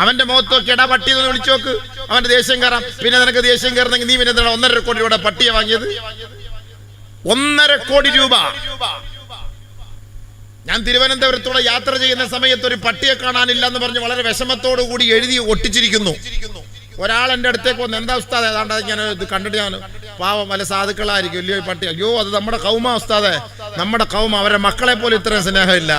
അവന്റെ മുഖത്ത് നോക്കി പട്ടി എന്ന് വിളിച്ചു നോക്ക്. അവന്റെ ദേഷ്യം കയറാം. പിന്നെ നിനക്ക് ദേഷ്യം കയറുന്നെങ്കിൽ നീ പിന്നെ എന്താണ് ഒന്നര കോടി രൂപയുടെ പട്ടിയെ വാങ്ങിയത്? ഒന്നര കോടി രൂപ. ഞാൻ തിരുവനന്തപുരത്തൂടെ യാത്ര ചെയ്യുന്ന സമയത്ത് ഒരു പട്ടിയെ കാണാനില്ല എന്ന് പറഞ്ഞ് വളരെ വിഷമത്തോടു കൂടി എഴുതി ഒട്ടിച്ചിരിക്കുന്നു. ഒരാൾ എന്റെ അടുത്തേക്ക് വന്ന് എന്താ ഉസ്താദ്? ഏതാണ്ട് ഞാൻ ഇത് കണ്ടിട്ട് ഞാൻ പാവം വല്ല സാധുക്കളായിരിക്കും. ഇല്ലയോ പട്ടി അയ്യോ അത് നമ്മുടെ കൗമ ഉസ്താദേ. നമ്മുടെ കൗമ. അവരെ മക്കളെ പോലും ഇത്രയും സ്നേഹമില്ല.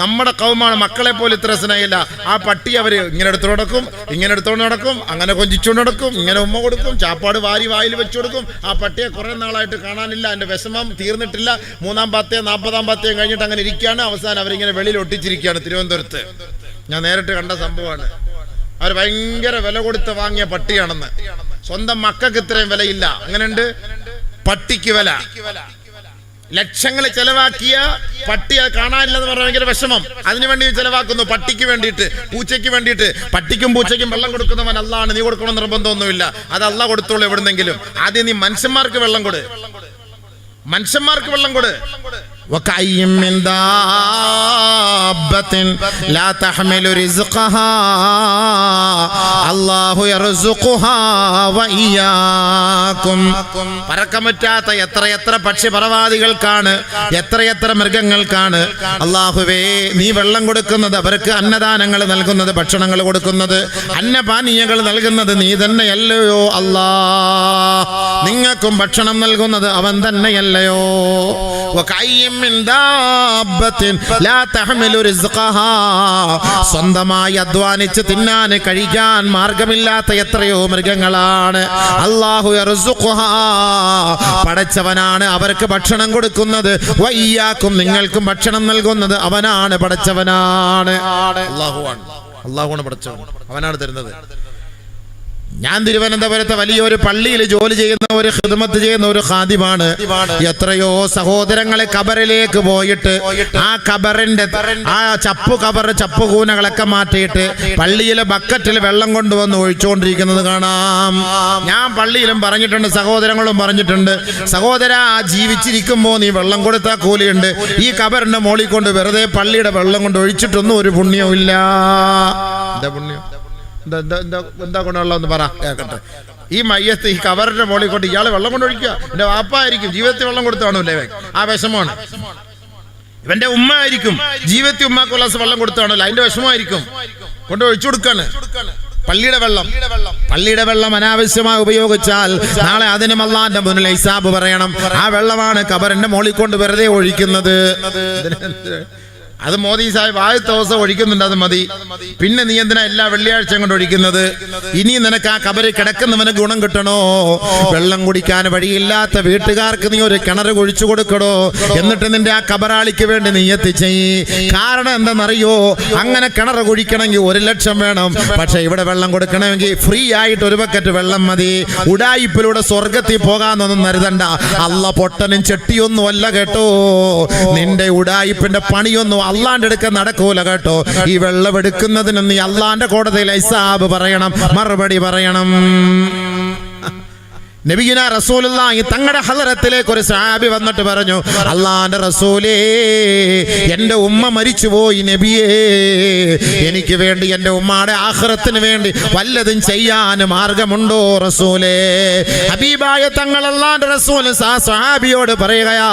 നമ്മുടെ കൗമാണ് മക്കളെ പോലും ഇത്ര സ്നേഹമില്ല. ആ പട്ടി അവർ ഇങ്ങനെ എടുത്തോണ്ട് നടക്കും ഇങ്ങനെ എടുത്തോണ്ട് നടക്കും അങ്ങനെ കൊഞ്ചിച്ചുകൊണ്ട് നടക്കും ഇങ്ങനെ ഉമ്മ കൊടുക്കും ചാപ്പാട് വാരി വായിൽ വെച്ചു കൊടുക്കും. ആ പട്ടിയെ കുറേ നാളായിട്ട് കാണാനില്ല എന്റെ വിഷമം തീർന്നിട്ടില്ല. മൂന്നാം പത്തേയും നാൽപ്പതാം പത്തേയും കഴിഞ്ഞിട്ട് അങ്ങനെ ഇരിക്കുകയാണ്. അവസാനം അവരിങ്ങനെ വെളിയിൽ ഒട്ടിച്ചിരിക്കുകയാണ് തിരുവനന്തപുരത്ത്. ഞാൻ നേരിട്ട് കണ്ട സംഭവമാണ്. അവർ ഭയങ്കര വില കൊടുത്ത് വാങ്ങിയ പട്ടിയാണെന്ന്. സ്വന്തം മക്കൾക്ക് ഇത്രയും വിലയില്ല. അങ്ങനെയുണ്ട് പട്ടിക്ക് വില. ലക്ഷങ്ങൾ ചെലവാക്കിയ പട്ടി അത് കാണാനില്ലെന്ന് പറഞ്ഞാൽ ഭയങ്കര വിഷമം. അതിനു വേണ്ടി ചെലവാക്കുന്നു. പട്ടിക്ക് വേണ്ടിയിട്ട് പൂച്ചയ്ക്ക് വേണ്ടിയിട്ട്. പട്ടിക്കും പൂച്ചയ്ക്കും വെള്ളം കൊടുക്കുന്നവൻ അല്ലാണ് നീ കൊടുക്കണം നിർബന്ധമൊന്നുമില്ല. അത് അല്ല കൊടുത്തോളൂ എവിടുന്നെങ്കിലും. ആദ്യം നീ മനുഷ്യന്മാർക്ക് വെള്ളം കൊടു. മനുഷ്യന്മാർക്ക് വെള്ളം കൊട്. وكأي من دابة لا تحمل رزقها الله يرزقها وإياكم പറക്കാൻ പറ്റാത്ത എത്ര എത്ര പക്ഷി പറവാദികൾക്കാണ് എത്ര എത്ര മൃഗങ്ങൾക്കാണ് അള്ളാഹുവേ നീ വെള്ളം കൊടുക്കുന്നത് അവർക്ക് അന്നദാനങ്ങൾ നൽകുന്നത് ഭക്ഷണങ്ങൾ കൊടുക്കുന്നത് അന്നപാനീയങ്ങൾ നൽകുന്നത് നീ തന്നെയല്ലയോ അല്ലാ നിങ്ങൾക്കും ഭക്ഷണം നൽകുന്നത് അവൻ തന്നെയല്ലയോ സ്വന്തമായി അധ്വാനിച്ച് തിന്നാൻ കഴിക്കാൻ മാർഗമില്ലാത്ത എത്രയോ മൃഗങ്ങളാണ്. അള്ളാഹു പടച്ചവനാണ് അവർക്ക് ഭക്ഷണം കൊടുക്കുന്നത്. വയ്യാക്കും നിങ്ങൾക്കും ഭക്ഷണം നൽകുന്നത് അവനാണ് പടച്ചവനാണ്. അള്ളാഹുവാണ് അള്ളാഹുവാണ് പടച്ചവൻ. അവനാണ് തരുന്നത്. ഞാൻ തിരുവനന്തപുരത്തെ വലിയൊരു പള്ളിയിൽ ജോലി ചെയ്യുന്ന ഒരു ഹിദ്മത്ത് ചെയ്യുന്ന ഒരു ഖാദിമാണ്. എത്രയോ സഹോദരങ്ങളെ കബറിലേക്ക് പോയിട്ട് ആ കബറിന്റെ ആ ചപ്പു കബർ ചപ്പു കൂനകളൊക്കെ മാറ്റിയിട്ട് പള്ളിയിലെ ബക്കറ്റിൽ വെള്ളം കൊണ്ടുവന്ന് ഒഴിച്ചുകൊണ്ടിരിക്കുന്നത് കാണാം. ഞാൻ പള്ളിയിലും പറഞ്ഞിട്ടുണ്ട് സഹോദരങ്ങളും പറഞ്ഞിട്ടുണ്ട് സഹോദര ജീവിച്ചിരിക്കുമ്പോ നീ വെള്ളം കൊടുത്താൽ കൂലിയുണ്ട്. ഈ കബറിന്റെ മോളിൽ കൊണ്ട് വെറുതെ പള്ളിയുടെ വെള്ളം കൊണ്ട് ഒഴിച്ചിട്ടൊന്നും ഒരു പുണ്യവും ഇല്ല പുണ്യം? എന്താ എന്താ എന്താ എന്താ ഗുണമുള്ള ഒന്ന് പറ. കേൾക്കട്ടെ ഈ മയ്യത്ത് ഈ കവറിന്റെ മുകളിൽ കൊണ്ട് ഇയാളെ വെള്ളം കൊണ്ടൊഴിക്കുക എന്റെ വാപ്പായിരിക്കും. ജീവിതത്തിൽ വെള്ളം കൊടുത്തു കാണൂല്ലേ ഇവൻ? ആ വിഷമമാണ്. ഇവന്റെ ഉമ്മ ആയിരിക്കും. ജീവിതത്തിൽ ഉമ്മാക്ക് ഉല്ലാസം വെള്ളം കൊടുത്തു കാണൂല അതിന്റെ വിഷമമായിരിക്കും. കൊണ്ട് ഒഴിച്ചു കൊടുക്കാണ്. പള്ളിയുടെ വെള്ളം. പള്ളിയുടെ വെള്ളം അനാവശ്യമായി ഉപയോഗിച്ചാൽ നാളെ അതിനും അള്ളാന്റെ മുന്നിൽ ഹിസാബ് പറയണം. ആ വെള്ളമാണ് കബറിന്റെ മോളിക്കൊണ്ട് കൊണ്ട് വെറുതെ ഒഴിക്കുന്നത്. അത് മോദി സാഹിബ് ആദ്യത്തെ ദിവസം ഒഴിക്കുന്നുണ്ട് അത് മതി. പിന്നെ നീ എന്തിനാ എല്ലാ വെള്ളിയാഴ്ചയും കൊണ്ട് ഒഴിക്കുന്നത്? ഇനി നിനക്ക് ആ കബരി കിടക്കുന്നവന് ഗുണം കിട്ടണോ? വെള്ളം കുടിക്കാൻ വഴിയില്ലാത്ത വീട്ടുകാർക്ക് നീ ഒരു കിണർ കുഴിച്ചു കൊടുക്കണോ? എന്നിട്ട് നിന്റെ ആ കബറാളിക്ക് വേണ്ടി നീ എത്തിച്ചേ. കാരണം എന്തെന്നറിയോ? അങ്ങനെ കിണർ കുഴിക്കണമെങ്കിൽ ഒരു ലക്ഷം വേണം. പക്ഷെ ഇവിടെ വെള്ളം കൊടുക്കണമെങ്കിൽ ഫ്രീ ആയിട്ട് ഒരു ബക്കറ്റ് വെള്ളം മതി. ഉടായിപ്പിലൂടെ സ്വർഗത്തിൽ പോകാന്നൊന്നും കരുതണ്ട. അല്ല പൊട്ടനും ചെട്ടിയൊന്നും അല്ല കേട്ടോ. നിന്റെ ഉടായിപ്പിന്റെ പണിയൊന്നും അള്ളാന്റെ അടുക്ക നടക്കൂല കേട്ടോ. ഈ വെള്ളം എടുക്കുന്നതിന് നീ അള്ളാന്റെ കോടതിയിൽ ഐസാബ് പറയണം. മറുപടി പറയണം. നബിഗിന റസൂലുള്ളാഹി തങ്ങളുടെ ഹലറത്തിലേക്ക് ഒരു സാബി വന്നിട്ട് പറഞ്ഞു അള്ളാന്റെ റസൂലേ എന്റെ ഉമ്മ മരിച്ചുപോയി നബിയേ. എനിക്ക് വേണ്ടി എന്റെ ഉമ്മയുടെ ആഹ്റത്തിന് വേണ്ടി വല്ലതും ചെയ്യാൻ മാർഗമുണ്ടോ റസൂലേ? ഹബീബായ തങ്ങൾ അള്ളാന്റെ റസൂൽ സാബിയോട് പറയുകയാ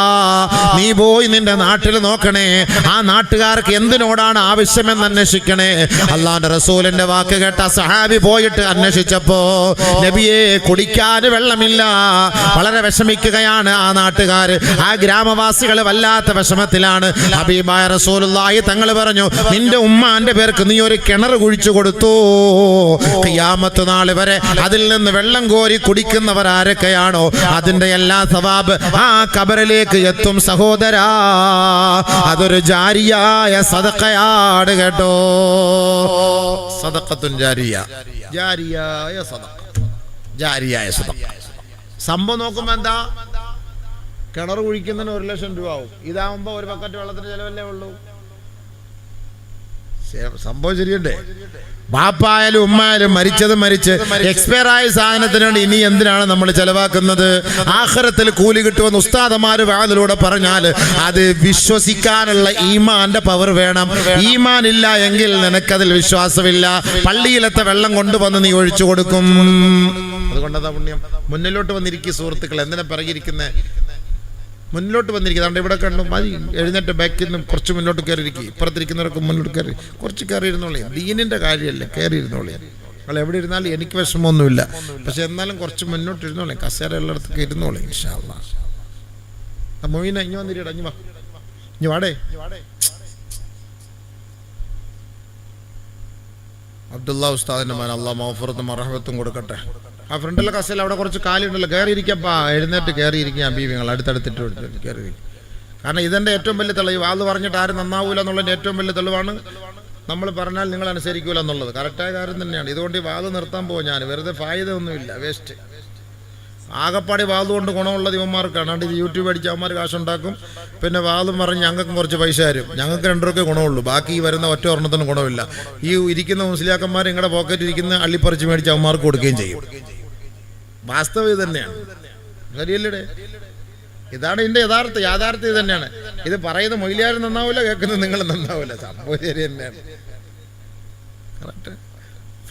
നീ പോയി നിന്റെ നാട്ടിൽ നോക്കണേ. ആ നാട്ടുകാർക്ക് എന്തിനോടാണ് ആവശ്യമെന്ന് അന്വേഷിക്കണേ? അള്ളാന്റെ റസൂലിന്റെ വാക്ക് കേട്ട സഹാബി പോയിട്ട് അന്വേഷിച്ചപ്പോ നബിയെ കുടിക്കാൻ വെള്ളമില്ല വളരെ വിഷമിക്കുകയാണ് ആ നാട്ടുകാർ ആ ഗ്രാമവാസികൾ വല്ലാത്ത വിഷമത്തിലാണ്. ഹബീബായ റസൂലുള്ളാഹി തങ്ങൾ പറഞ്ഞു നിന്റെ ഉമ്മാന്റെ പേർക്ക് നീ ഒരു കിണർ കുഴിച്ചു കൊടുത്തു. ഖിയാമത്ത് നാൾ വരെ അതിൽ നിന്ന് വെള്ളം കോരി കുടിക്കുന്നവർ ആരൊക്കെയാണോ? അതിന്റെ എല്ലാ സവാബ് ആ കബറിലേക്ക് എത്തും. സഹോദരാ അതൊരു ജാരിയായ സദക്കയാണ് കേട്ടോ. സദക്കത്തുൻ ജാരിയ. ജാരിയായ സദക്ക ജാരിയായ സദക്ക സംഭവം നോക്കുമ്പോ എന്താ? കിണർ കുഴിക്കുന്നതിന് ഒരു ലക്ഷം രൂപ ആവും. ഇതാവുമ്പോ ഒരു ബക്കറ്റ് വെള്ളത്തിന് ചെലവല്ലേ ഉള്ളൂ. സംഭവം ശരിയല്ലേ? ബാപ്പായാലും ഉമ്മായാലും മരിച്ചത് മരിച്ച് എക്സ്പയർ ആയ സാധനത്തിന് വേണ്ടി ഇനി എന്തിനാണ് നമ്മൾ ചെലവാക്കുന്നത്? ആഹ്റത്തിൽ കൂലി കിട്ടുമെന്ന് ഉസ്താദമാര് വാതിലൂടെ പറഞ്ഞാൽ അത് വിശ്വസിക്കാനുള്ള ഈമാന്റെ പവർ വേണം. ഈമാൻ ഇല്ല എങ്കിൽ നിനക്കതിൽ വിശ്വാസമില്ല. പള്ളിയിലത്തെ വെള്ളം കൊണ്ടുവന്ന് നീ ഒഴിച്ചു കൊടുക്കും. അതുകൊണ്ടതാ പുണ്യം. മുന്നിലോട്ട് വന്നിരിക്കുക സുഹൃത്തുക്കൾ എന്തിനാ പിറകിരിക്കുന്നേ മുന്നിലോട്ട് വന്നിരിക്കുന്നത് അതുകൊണ്ട് ഇവിടെ കണ്ടു മതി. എഴുന്നേറ്റ് ബാക്കിൽ നിന്നും കുറച്ച് മുന്നോട്ട് കയറിയിരിക്കും ഇപ്പുറത്തിരിക്കുന്നവരൊക്കെ മുന്നോട്ട് കയറി. കുറച്ച് കയറി ഇരുന്നോളിയാ ദീനിന്റെ കാര്യമല്ലേ? കയറി ഇരുന്നോളിയാ നിങ്ങൾ എവിടെ ഇരുന്നാലും എനിക്ക് വിഷമമൊന്നുമില്ല. പക്ഷെ എന്നാലും കുറച്ച് മുന്നോട്ട് ഇരുന്നോളേ കസേര ഉള്ളിടത്തൊക്കെ ഇരുന്നോളേ ഇൻഷാല്ലാ മൊയ്ന ഇനി വന്നിരിടാ ഇനി വാ. ഇനി വാടേ. അബ്ദുള്ള ഉസ്താദിന്റെ മാൻ അള്ളാഹ് മഹഫുറത്തും അർഹബത്തും കൊടുക്കട്ടെ. ആ ഫ്രണ്ടിലെ കസേല അവിടെ കുറച്ച് കാലുണ്ടല്ലോ കയറിയിരിക്കപ്പാ എഴുന്നേറ്റ് കയറിയിരിക്കുക ബീവിങ്ങൾ അടുത്തടുത്തിട്ട് കയറിയിരിക്കും കാരണം ഇതെന്റെ ഏറ്റവും വലിയ തെളിവ്. അത് പറഞ്ഞിട്ട് ആരും നന്നാവൂല എന്നുള്ളതിന്റെ ഏറ്റവും വലിയ തെളിവാണ് നമ്മൾ പറഞ്ഞാൽ നിങ്ങൾ അനുസരിക്കൂല എന്നുള്ളത്. കറക്റ്റായ കാര്യം തന്നെയാണ്. ഇതുകൊണ്ട് ഈ വാത് നിർത്താൻ പോകും ഞാൻ വെറുതെ ഫായത ഒന്നുമില്ല വേസ്റ്റ്. ആകപ്പാടി വാത് കൊണ്ട് ഗുണമുള്ള ദിവന്മാർക്കാണ് അതുകൊണ്ട് ഇത് യൂട്യൂബ് അടിച്ച് അവന്മാർ കാശുണ്ടാക്കും. പിന്നെ വാതും പറഞ്ഞ് ഞങ്ങൾക്കും കുറച്ച് പൈസ തരും. ഞങ്ങൾക്ക് രണ്ടുപേർക്കേ ഗുണമുള്ളൂ. ബാക്കി ഈ വരുന്ന ഒറ്റ ഒരെണ്ണത്തിനും ഗുണമില്ല. ഈ ഇരിക്കുന്ന മുസ്ലിയാക്കന്മാർ നിങ്ങളുടെ പോക്കറ്റ് ഇരിക്കുന്ന അള്ളിപ്പറിച്ച് മേടിച്ച് അവന്മാർക്ക് കൊടുക്കുകയും ചെയ്യും. വാസ്തവം തന്നെയാണ്. ശരിയല്ലേ ഇതാണ് ഇതിന്റെ യഥാർത്ഥ യാഥാർത്ഥ്യം ഇത് തന്നെയാണ്. ഇത് പറയുന്ന മൊയിലാരും നന്നാവില്ല കേൾക്കുന്നത് നിങ്ങൾ നന്നാവില്ല സംഭവം ശരി തന്നെയാണ്. കറക്റ്റ്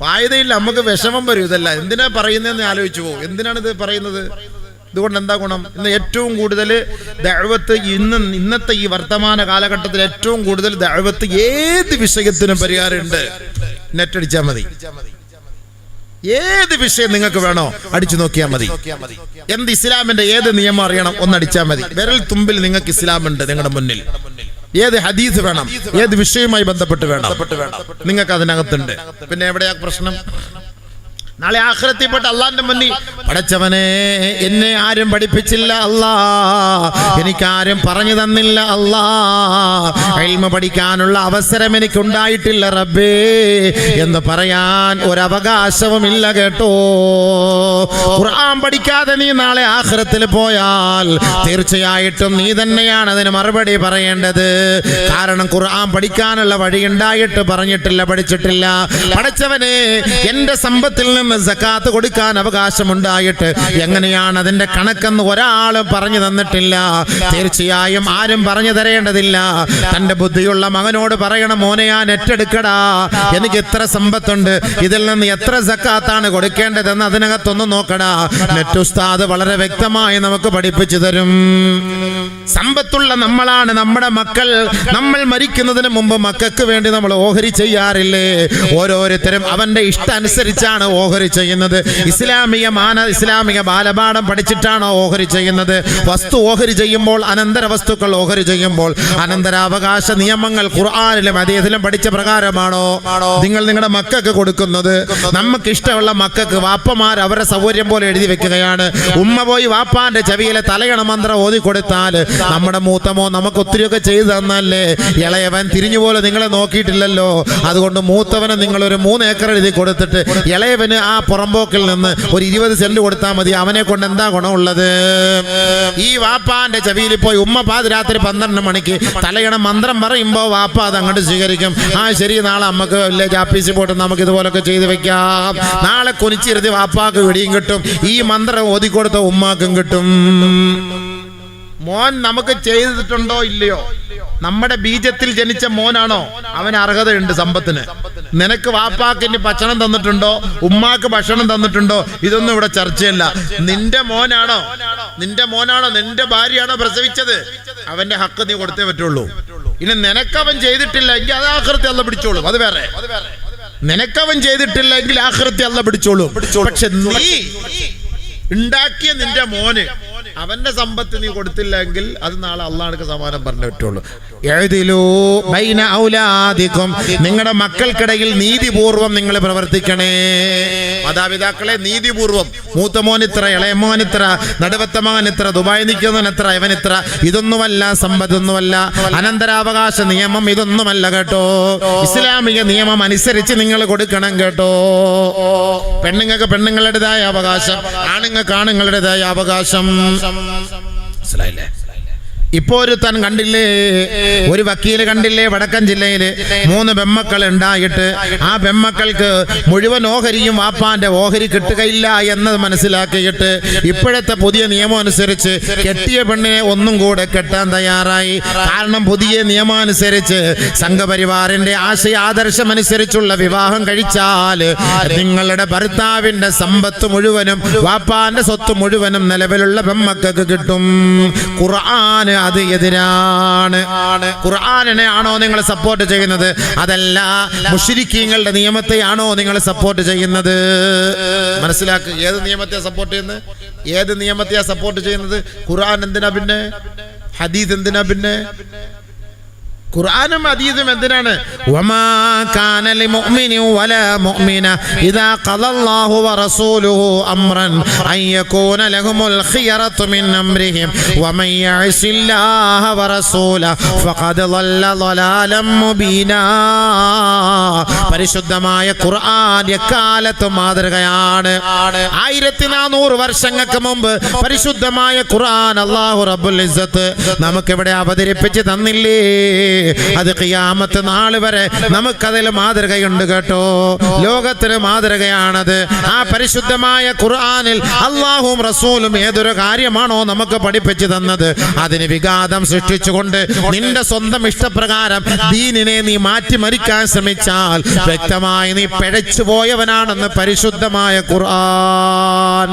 ഫായതയില്ല നമുക്ക് വിഷമം വരും ഇതല്ല. എന്തിനാ പറയുന്നതെന്ന് ആലോചിച്ചു പോകും. എന്തിനാണ് ഇത് പറയുന്നത്? ഇതുകൊണ്ട് എന്താ ഗുണം? ഇന്ന് ഏറ്റവും കൂടുതൽ ദഴവത്ത് ഇന്ന് ഇന്നത്തെ ഈ വർത്തമാന കാലഘട്ടത്തിൽ ഏറ്റവും കൂടുതൽ ദഴവത്ത് ഏത് വിഷയത്തിനും പരിഹാരമുണ്ട്. നെറ്റടിച്ചാൽ മതി. ഏത് വിഷയം നിങ്ങൾക്ക് വേണോ അടിച്ചു നോക്കിയാൽ മതി. എന്ത് ഇസ്ലാമിന്റെ ഏത് നിയമം അറിയണം ഒന്ന് അടിച്ചാൽ മതി. വിരൽ തുമ്പിൽ നിങ്ങൾക്ക് ഇസ്ലാം ഉണ്ട് നിങ്ങളുടെ മുന്നിൽ. ഏത് ഹദീസ് വേണം? ഏത് വിഷയവുമായി ബന്ധപ്പെട്ട് വേണം? നിങ്ങൾക്ക് അതിനകത്തുണ്ട്. പിന്നെ എവിടെയാ പ്രശ്നം? നാളെ ആഖിറത്തിൽപ്പെട്ട് അള്ളാന്റെ മുന്നിൽ പഠിച്ചവനെ എന്നെ ആരും പഠിപ്പിച്ചില്ല അല്ലാ. എനിക്കാരും പറഞ്ഞു തന്നില്ല അല്ലാ. എൽമ പഠിക്കാനുള്ള അവസരം എനിക്ക് ഉണ്ടായിട്ടില്ല റബ്ബേ. എന്ന് പറയാൻ ഒരവകാശവുമില്ല കേട്ടോ. ഖുർആൻ പഠിക്കാതെ നീ നാളെ ആഖിറത്തിൽ പോയാൽ തീർച്ചയായിട്ടും നീ തന്നെയാണ് അതിന് മറുപടി പറയേണ്ടത്. കാരണം ഖുർആൻ പഠിക്കാനുള്ള വഴി ഉണ്ടായിട്ട് പറഞ്ഞിട്ടില്ല പഠിച്ചിട്ടില്ല. പഠിച്ചവനെ എന്റെ സമ്പത്തിൽ നിന്ന് സക്കാത്ത് കൊടുക്കാൻ അവകാശമുണ്ടായിട്ട് എങ്ങനെയാണ് അതിന്റെ കണക്കെന്ന് ഒരാൾ പറഞ്ഞു തന്നിട്ടില്ല. തീർച്ചയായും ആരും പറഞ്ഞു തരേണ്ടതില്ല. തന്റെ ബുദ്ധിയുള്ള മകനോട് പറയണം മോനെ ഞാൻ ഏറ്റെടുക്കടാ. എനിക്ക് എത്ര സമ്പത്തുണ്ട്. ഇതിൽ നിന്ന് എത്ര സക്കാത്താണ് കൊടുക്കേണ്ടതെന്ന് അതിനകത്തൊന്ന് നോക്കടാ. നെറ്റുസ്താദ് വളരെ വ്യക്തമായി നമുക്ക് പഠിപ്പിച്ചു തരും. സമ്പത്തുള്ള നമ്മളാണ് നമ്മുടെ മക്കൾ. നമ്മൾ മരിക്കുന്നതിന് മുമ്പ് മക്കൾക്ക് വേണ്ടി നമ്മൾ ഓഹരി ചെയ്യാറില്ലേ? ഓരോരുത്തരും അവന്റെ ഇഷ്ടം അനുസരിച്ചാണ് ഓഹരി ചെയ്യുന്നത്. ഇസ്ലാമിക മാന ഇസ്ലാമിക ബാലപാഠം പഠിച്ചിട്ടാണോ ഓഹരി ചെയ്യുന്നത്. വസ്തു ഓഹരി ചെയ്യുമ്പോൾ അനന്തര വസ്തുക്കൾ ഓഹരി ചെയ്യുമ്പോൾ അനന്തരാവകാശ നിയമങ്ങൾ ഖുർആാനിലും അദ്ദേഹത്തിലും പഠിച്ച പ്രകാരമാണോ? നിങ്ങൾ നിങ്ങളുടെ മക്കൾക്ക് കൊടുക്കുന്നത്. നമുക്ക് ഇഷ്ടമുള്ള മക്കൾക്ക് വാപ്പമാർ അവരുടെ സൗകര്യം പോലെ എഴുതി വെക്കുകയാണ്. ഉമ്മ പോയി വാപ്പാന്റെ ചെവിയിലെ തലയണ മന്ത്രം ഓതി കൊടുത്താൽ നമ്മുടെ മൂത്തമോ നമുക്ക് ഒത്തിരിയൊക്കെ ചെയ്തു തന്നല്ലേ? ഇളയവൻ തിരിഞ്ഞു പോലെ നിങ്ങളെ നോക്കിയിട്ടില്ലല്ലോ. അതുകൊണ്ട് മൂത്തവന് നിങ്ങൾ ഒരു മൂന്ന് ഏക്കർ എഴുതി കൊടുത്തിട്ട് ഇളയവന് ആ പുറമ്പോക്കിൽ നിന്ന് ഒരു ഇരുപത് സെന്റ് കൊടുത്താൽ മതി. അവനെ കൊണ്ട് എന്താ ഗുണമുള്ളത്? ഈ വാപ്പാന്റെ ചെവിയിൽ പോയി ഉമ്മ പാതിരാത്രി പന്ത്രണ്ട് മണിക്ക് തലയണ മന്ത്രം പറയുമ്പോ വാപ്പ അത് അങ്ങോട്ട് സ്വീകരിക്കും. ആ ശരി നാളെ നമുക്ക് വില്ലേജ് ആഫീസിൽ പോയിട്ട് നമുക്ക് ഇതുപോലൊക്കെ ചെയ്തു വെക്കാം. നാളെ കുനിച്ചിരുത്തി വാപ്പാക്ക് വെടിയും കിട്ടും. ഈ മന്ത്രം ഓതിക്കൊടുത്ത ഉമ്മാക്കും കിട്ടും. മോൻ നമുക്ക് ചെയ്തിട്ടുണ്ടോ ഇല്ലയോ? നമ്മുടെ ബീജത്തിൽ ജനിച്ച മോനാണോ? അവൻ അർഹതയുണ്ട് സമ്പത്തിന്. നിനക്ക് വാപ്പാക്കിന് ഭക്ഷണം തന്നിട്ടുണ്ടോ? ഉമ്മാക്ക് ഭക്ഷണം തന്നിട്ടുണ്ടോ? ഇതൊന്നും ഇവിടെ ചർച്ചയല്ല. നിന്റെ മോനാണോ? നിന്റെ മോനാണോ? നിന്റെ ഭാര്യയാണോ പ്രസവിച്ചത്? അവന്റെ ഹക്ക് നീ കൊടുത്തേ പറ്റുള്ളൂ. ഇനി നിനക്കവൻ ചെയ്തിട്ടില്ല എങ്കിൽ അത് ആഹൃത്തി അല്ല പിടിച്ചോളും. അത് വേറെ. നിനക്കവൻ ചെയ്തിട്ടില്ല എങ്കിൽ ആഹൃത്തി അല്ല പിടിച്ചോളൂ. പക്ഷെ നീ ഉണ്ടാക്കിയ നിന്റെ മോന് അവന്റെ സമ്പത്ത് നീ കൊടുത്തില്ലെങ്കിൽ അത് നാളെ അള്ളാഹ്ക്ക് സമാനം പറഞ്ഞു പറ്റുള്ളൂ. എഴുതിലൂ ബൈന ഔലാദിക്കും. നിങ്ങളുടെ മക്കൾക്കിടയിൽ നീതിപൂർവം നിങ്ങൾ പ്രവർത്തിക്കണേ. മാതാപിതാക്കളെ നീതിപൂർവം. മൂത്തമോൻ ഇത്ര ഇളയമോൻ ഇത്ര നടുവത്തമോൻ ഇത്ര ദുബായ് നിൽക്കുന്നവൻ എത്ര ഇവൻ ഇത്ര ഇതൊന്നുമല്ല സമ്പത്തൊന്നുമല്ല. അനന്തരാവകാശ നിയമം ഇതൊന്നുമല്ല കേട്ടോ. ഇസ്ലാമിക നിയമം അനുസരിച്ച് നിങ്ങൾ കൊടുക്കണം കേട്ടോ. പെണ്ണുങ്ങൾക്ക് പെണ്ണുങ്ങളുടേതായ അവകാശം ആണുങ്ങൾക്ക് ആണുങ്ങളുടേതായ അവകാശം. മനസ്സിലായില്ലേ? ഇപ്പോ താൻ കണ്ടില്ലേ? ഒരു വക്കീൽ കണ്ടില്ലേ വടക്കൻ ജില്ലയിൽ? മൂന്ന് ബെമ്മക്കൾ ഉണ്ടായിട്ട് ആ ബെമ്മക്കൾക്ക് മുഴുവൻ ഓഹരിയും വാപ്പാന്റെ ഓഹരി കിട്ടുകയില്ല എന്നത് മനസ്സിലാക്കിയിട്ട് ഇപ്പോഴത്തെ പുതിയ നിയമം അനുസരിച്ച് കെട്ടിയ പെണ്ണിനെ ഒന്നും കൂടെ കെട്ടാൻ തയ്യാറായി. കാരണം പുതിയ നിയമം അനുസരിച്ച് സംഘപരിവാറിന്റെ ആശയ ആദർശം അനുസരിച്ചുള്ള വിവാഹം കഴിച്ചാൽ നിങ്ങളുടെ ഭർത്താവിന്റെ സമ്പത്ത് മുഴുവനും വാപ്പാന്റെ സ്വത്ത് മുഴുവനും നിലവിലുള്ള ബെമ്മക്കൾക്ക് കിട്ടും. ഖുർആന് അത് എതിരാണ്. ആണോ നിങ്ങൾ സപ്പോർട്ട് ചെയ്യുന്നത്? അതല്ല മുഷിരിക്കീങ്ങളുടെ നിയമത്തെയാണോ നിങ്ങൾ സപ്പോർട്ട് ചെയ്യുന്നത്? മനസ്സിലാക്കുക ഏത് നിയമത്തെ സപ്പോർട്ട് ചെയ്യുന്നത്? ഏത് നിയമത്തെയാ സപ്പോർട്ട് ചെയ്യുന്നത്? ഖുർആൻ എന്തിനാ പിന്നെ? ഹദീദ് എന്തിനാ പിന്നെ? ഖുർആനും അതീതും എന്തിനാണ്? പരിശുദ്ധമായ ഖുർആൻ എക്കാലത്തും മാതൃകയാണ്. ആയിരത്തി നാനൂറ് വർഷങ്ങൾക്ക് മുമ്പ് പരിശുദ്ധമായ ഖുർആൻ അള്ളാഹു റബുൽ നമുക്കിവിടെ അവതരിപ്പിച്ച് തന്നില്ലേ? അത് കിയാമത്ത് നാൾ വരെ നമുക്കതിൽ മാതൃകയുണ്ട് കേട്ടോ. ലോകത്തിന് മാതൃകയാണത്. ആ പരിശുദ്ധമായ ഖുർആാനിൽ അള്ളാഹും റസൂലും ഏതൊരു കാര്യമാണോ നമുക്ക് പഠിപ്പിച്ചു തന്നത്? അതിന് വിഘാതം സൃഷ്ടിച്ചുകൊണ്ട് നിന്റെ സ്വന്തം ഇഷ്ടപ്രകാരം ദീനിനെ നീ മാറ്റിമറിക്കാൻ ശ്രമിച്ചാൽ വ്യക്തമായി നീ പിഴച്ചു പോയവനാണെന്ന് പരിശുദ്ധമായ ഖുർആൻ.